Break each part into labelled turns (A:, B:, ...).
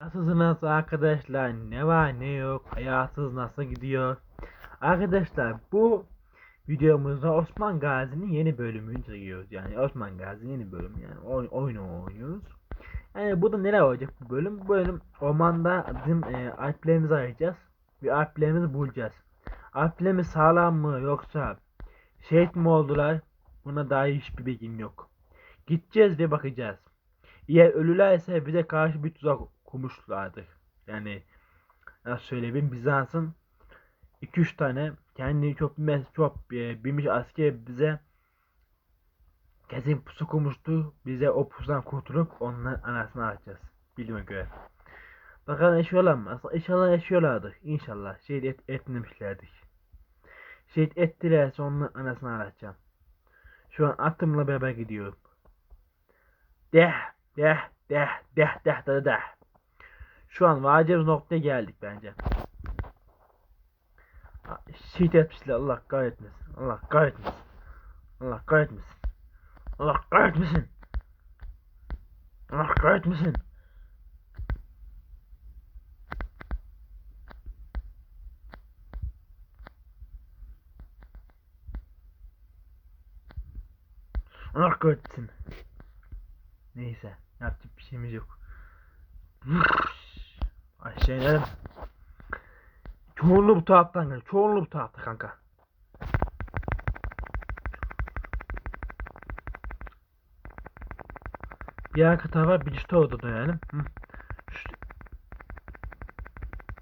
A: Nasılsınız arkadaşlar? Ne var ne yok? Hayatınız nasıl gidiyor? Arkadaşlar bu videomuzda Osman Gazi'nin yeni bölümünü çekiyoruz. Yani Osman Gazi'nin yeni bölümü yani oy, oyunu oynuyoruz. Yani burada neler olacak bu bölüm? Bu bölüm ormanda bizim e, alplerimizi arayacağız. Ve alplerimizi bulacağız. Alplerimiz sağlam mı yoksa şehit mi oldular? Buna dair hiçbir bilgim yok. Gideceğiz ve bakacağız. Eğer ölülerse bize karşı bir tuzak kurmuşlardır. Yani nasıl söyleyeyim Bizans'ın 2-3 tane kendini çok bilmez, çok e, bilmiş asker bize kesin pusu kurmuştu. Bize o pusudan kurtulup onların anasını alacağız. Bildiğime göre. Bakalım yaşıyorlar mı? Aslında inşallah yaşıyorlardır. İnşallah. Şehit et, etmemişlerdir. Şehit ettilerse onların anasını alacağım. Şu an atımla beraber gidiyorum. Deh, deh, deh, deh, deh, deh, deh. Şu an varacağımız noktaya geldik bence. Şehit etmişler. Allah kahretmesin. Allah kahretmesin. Allah kahretmesin. Allah kahretmesin. Allah kahretmesin. Allah kahretsin. Neyse. Yapacak bir şeyimiz yok. İnelim. Çoğunluğu bu taraftan geliyor. Çoğunluğu bu tarafta kanka. Bir arka tarafa orada dönelim. Hı. Şu,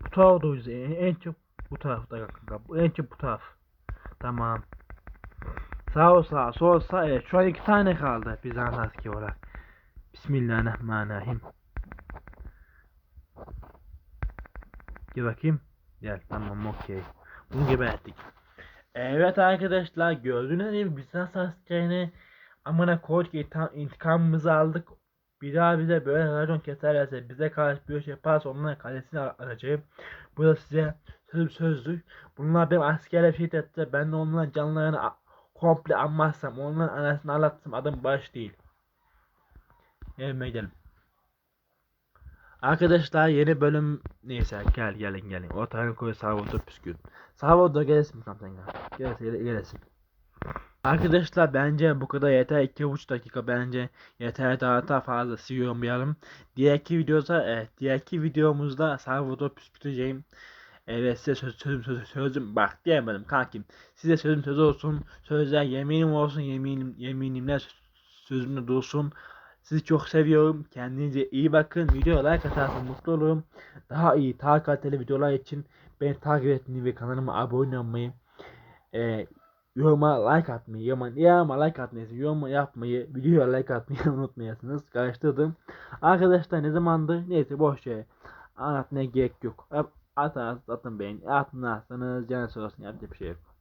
A: bu tarafta o yüzden en, en çok bu tarafta kanka. En çok bu taraf. Tamam. Sağ ol sağ sol sağ evet şu an iki tane kaldı Bizans askeri olarak. Bismillahirrahmanirrahim. Gel bakayım. Gel tamam okey. Bunu geberttik. Evet arkadaşlar gördüğünüz gibi Bizans askerini amına koyduğum intikam, intikamımızı aldık. Bir daha bize böyle racon keserlerse bize karşı bir şey yaparsa onların kalesini alacağım. Bu da size söz sözdür. Bunlar benim askerle şehit etti. Ben de onların canlarını komple almazsam onların anasını ağlatsam adım baş değil. Evime gidelim. Arkadaşlar yeni bölüm neyse gel gelin gelin. Ortaya koy Salvador püskün. Salvador gelsin kaptan ya. Gelsin gelsin. Arkadaşlar bence bu kadar yeter 2,5 dakika bence yeter daha da fazla yormayalım. Diğerki videoda evet diğerki videomuzda Salvador püskürteceğim. Evet size söz, sözüm sözüm sözüm bak diyemedim kankim. Size sözüm söz olsun. Sözler yeminim olsun yeminim yeminimle sözümde dursun. Sizi çok seviyorum. Kendinize iyi bakın. Videoya like atarsanız mutlu olurum. Daha iyi, daha kaliteli videolar için beni takip etmeyi ve kanalıma abone olmayı, e, yoruma like atmayı, yoruma, yoruma like atmayı, yoruma yapmayı, videoya like atmayı unutmayasınız. Karıştırdım. Arkadaşlar ne zamandır? Neyse boş ver. Anlatmaya gerek yok. Atarsanız atın beğeni. Atmazsanız canı sağ olsun. Yapacak bir şey yok.